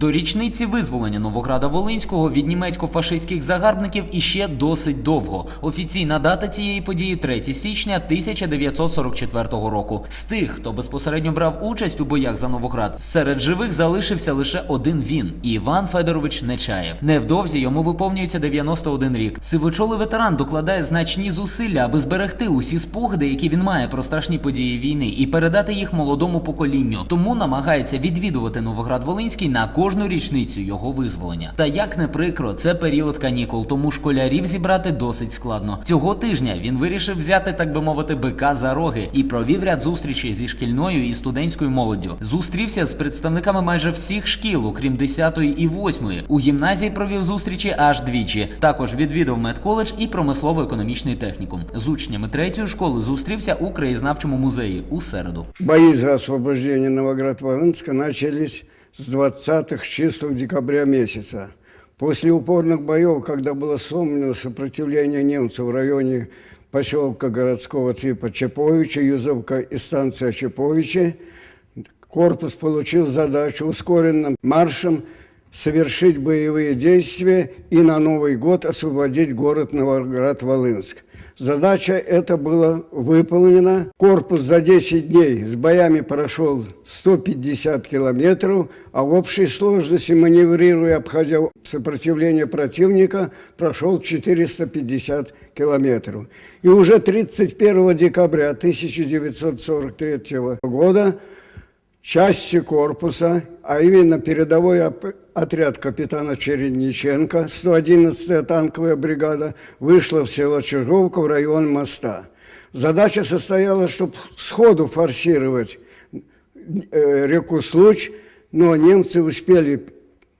До річниці визволення Новограда Волинського від німецько-фашистських загарбників іще досить довго. Офіційна дата цієї події 3 січня 1944 року. З тих, хто безпосередньо брав участь у боях за Новоград, серед живих залишився лише один він Іван Федорович Нечаєв. Невдовзі йому виповнюється 91 рік. Сивочолий ветеран докладає значні зусилля, аби зберегти усі спогади, які він має про страшні події війни, і передати їх молодому поколінню. Тому намагається відвідувати Новоград Волинський на кожну річницю його визволення. Та як не прикро, це період канікул, тому школярів зібрати досить складно. Цього тижня він вирішив взяти, так би мовити, бика за роги і провів ряд зустрічей зі шкільною і студентською молоддю. Зустрівся з представниками майже всіх шкіл, окрім 10-ї і 8-ї. У гімназії провів зустрічі аж двічі. Також відвідав медколедж і промислово-економічний технікум. З учнями третьої школи зустрівся у краєзнавчому музеї у середу. Бои за освобождение Новоград-Волынска начались с 20-х чисел декабря месяца. После упорных боев, когда было сломлено сопротивление немцев в районе поселка городского типа Чеповича, Юзовка и станция Чеповича, корпус получил задачу ускоренным маршем совершить боевые действия и на Новый год освободить город Новоград-Волынск. Задача эта была выполнена. Корпус за 10 дней с боями прошел 150 километров, а в общей сложности, маневрируя, обходя сопротивление противника, прошел 450 километров. И уже 31 декабря 1943 года части корпуса, а именно передовой оп- отряд капитана Чередниченко, 111-я танковая бригада, вышла в село Чижовка в район моста. Задача состояла, чтобы сходу форсировать э, реку Случ, но немцы успели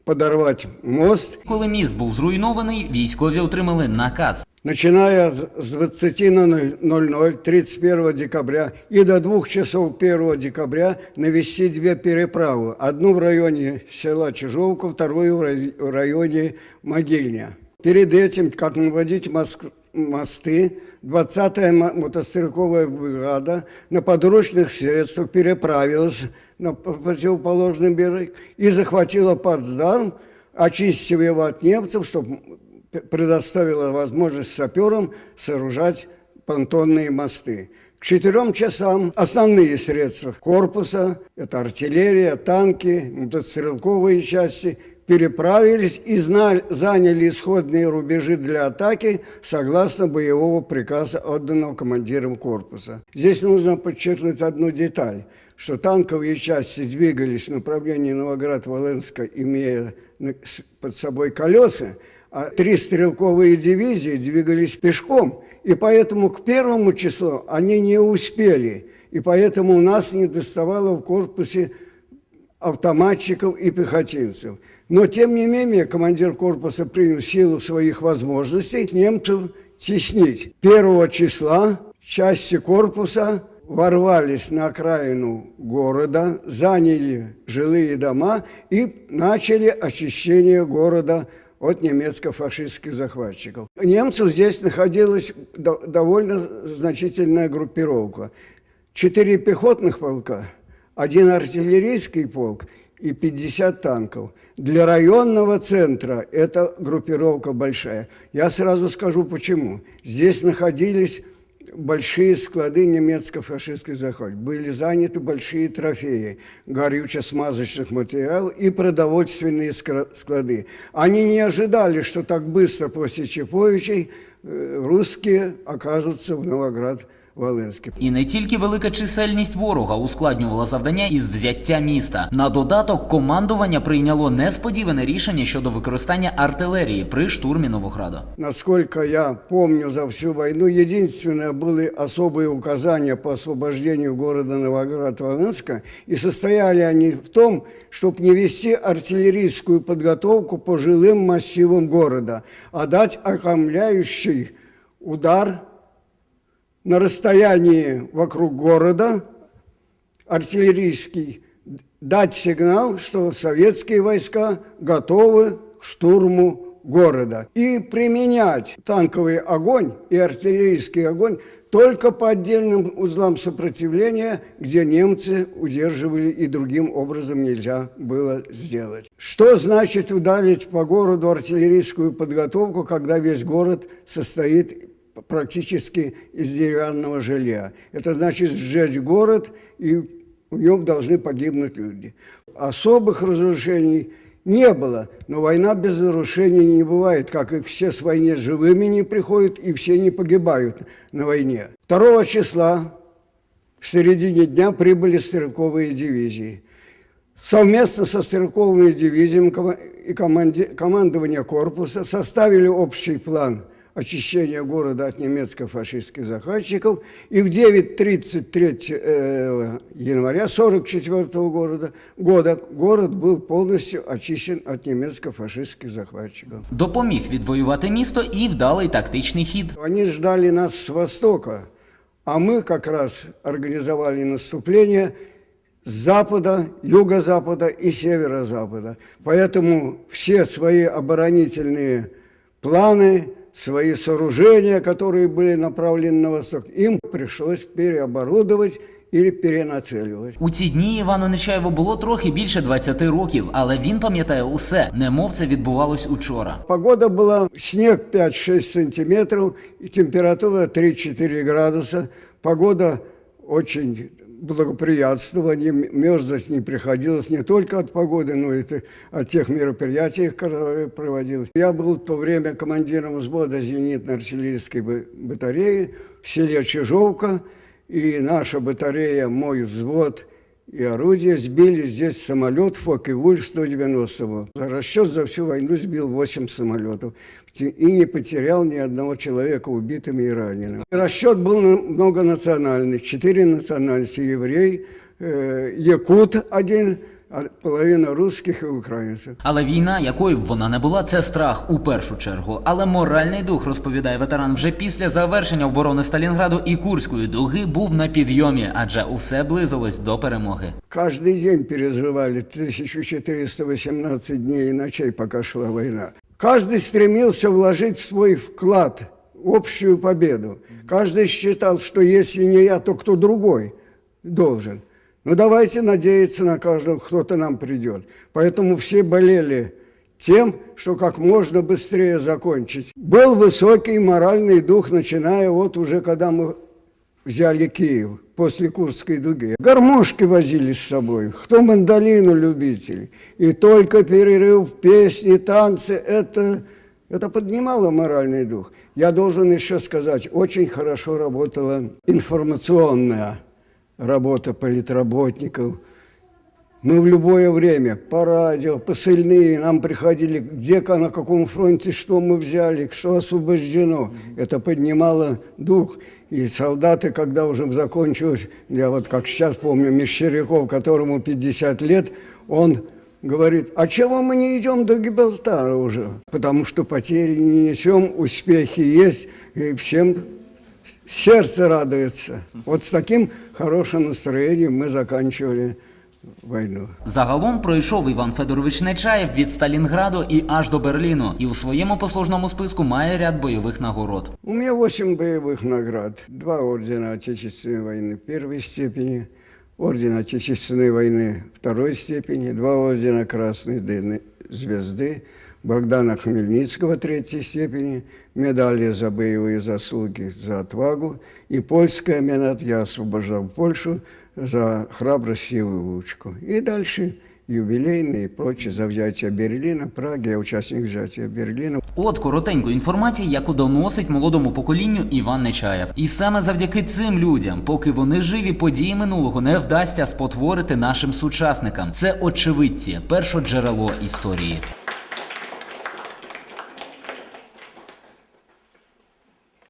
подорвать мост Коли міст був зруйнований, військові отримали наказ начиная с с 20.00 31 декабря и до 2 часов 1 декабря навести две переправы. Одну в районе села Чижовка, вторую в рай- в районе Могильня. Перед этим, как наводить моск- мосты, 20-я мо- мотострелковая бригада на подручных средствах переправилась на противоположный берег и захватила Потсдарм, очистив его от немцев, чтобы предоставила возможность саперам сооружать понтонные мосты. К четырем часам основные средства корпуса, это артиллерия, танки, мотострелковые части, переправились и зна- заняли исходные рубежи для атаки согласно боевого приказа, отданного командиром корпуса. Здесь нужно подчеркнуть одну деталь, что танковые части двигались в направлении Новоград-Волынска, имея под собой колеса, три стрелковые дивизии двигались пешком, и поэтому к первому числу они не успели, и поэтому у нас не доставало в корпусе автоматчиков и пехотинцев. Но, тем не менее, командир корпуса принял силу своих возможностей немцев теснить. Первого числа части корпуса ворвались на окраину города, заняли жилые дома и начали очищение города от немецко-фашистских захватчиков. Немцев здесь находилась до- довольно значительная группировка. Четыре пехотных полка, один артиллерийский полк и 50 танков. Для районного центра эта группировка большая. Я сразу скажу почему. Здесь находились большие склады немецко-фашистской захват. Были заняты большие трофеи, горюче-смазочных материалов и продовольственные склады. Они не ожидали, что так быстро после Чеповичей э, русские окажутся в Новоград-Волынске. І не тільки велика чисельність ворога ускладнювала завдання із взяття міста. На додаток командування прийняло несподіване рішення щодо використання артилерії при штурмі Новограда. Насколько я помню за всю войну, единственное были особые указания по освобождению города Новоград-Волынска, и состояли они в том, чтобы не вести артиллерийскую подготовку по жилым массивам города, а дать окомляющий удар На расстоянии вокруг города, артиллерийский, дать сигнал, что советские войска готовы к штурму города и применять танковый огонь и артиллерийский огонь только по отдельным узлам сопротивления, где немцы удерживали и другим образом нельзя было сделать. Что значит ударить по городу артиллерийскую подготовку, когда весь город состоит практически из деревянного жилья? Это значит сжечь город, и в нем должны погибнуть люди. Особых разрушений не было, но война без разрушений не бывает, как и все с войне живыми не приходят, и все не погибают на войне. 2 числа в середине дня прибыли стрелковые дивизии. Совместно со стрелковыми дивизиями и команде- командование корпуса составили общий план очищения города от немецко-фашистских захватчиков. И в 9.33 э, января 1944 года, года город был полностью очищен от немецко-фашистских захватчиков. Допоміг відвоювати місто і вдалий тактичний хід. Они ждали нас с востока, а мы как раз организовали наступление с запада, юго-запада и северо-запада. Поэтому все свои оборонительные планы, свои сооружения, которые были направлены на восток, им пришлось переоборудовать или перенацеливать. У ці дні Івану Нечаєву було трохи більше 20 років, але він пам'ятає усе, немов це відбувалось учора. Погода была снег 5-6 сантиметров и температура 3-4 градуса. Погода очень благоприятствовала, не мерзнуть не приходилось не только от погоды, но и от тех мероприятий, которые проводилось. Я был в то время командиром взвода зенитно-артиллерийской ба- батареи в селе Чижовка, и наша батарея, мой взвод и орудия сбили здесь самолет Фокке-Вульф 190 Расчет за всю войну сбил 8 самолетов. И не потерял ни одного человека убитыми и ранеными. Расчет был на- многонациональный, четыре национальности, еврей, э, якут один, половина русских и украинцев. Але війна, якою б вона не була, це страх у першу чергу. Але моральний дух, розповідає ветеран, вже після завершення оборони Сталінграду і Курської дуги був на підйомі, адже усе близилось до перемоги. Каждый день переживали 1418 дней и ночей, пока шла война. Каждый стремился вложить свой вклад в общую победу. Каждый считал, что если не я, то кто другой должен. Ну давайте надеяться на каждого, кто-то нам придет. Поэтому все болели тем, что как можно быстрее закончить. Был высокий моральный дух, начиная вот уже когда мы взяли Киев после Курской дуги. Гармошки возили с собой, кто мандолину любителей. И только перерыв, песни, танцы, это, это поднимало моральный дух. Я должен еще сказать, очень хорошо работала информационная работа политработников. Мы в любое время по радио, посыльные нам приходили, где, на каком фронте, что мы взяли, что освобождено. Это поднимало дух. И солдаты, когда уже закончилось, я вот как сейчас помню, Мещеряков, которому 50 лет, он говорит, а чего мы не идем до Гибралтара уже? Потому что потери не несем, успехи есть, и всем сердце радуется. Вот с таким хорошим настроением мы заканчивали войну. Загалом пройшов Іван Федорович Нечаєв від Сталінграду і аж до Берліну, і у своєму послужному списку має ряд бойових нагород. У меня восемь боевых наград. Два ордена Отечественной войны первой степени, орден Отечественной войны второй степени, два ордена Красной Дыны- Звезды, Богдана Хмельницкого третьей степени, медали за боевые заслуги за отвагу и польская менат «Я освобождал Польшу» за храбрость и выучку. И дальше юбилейные и прочие за взятие Берлина, Праги, я участник взятия Берлина. От коротеньку інформацію, яку доносить молодому поколінню Іван Нечаєв. І саме завдяки цим людям, поки вони живі, події минулого не вдасться спотворити нашим сучасникам. Це очевидці, перше джерело історії.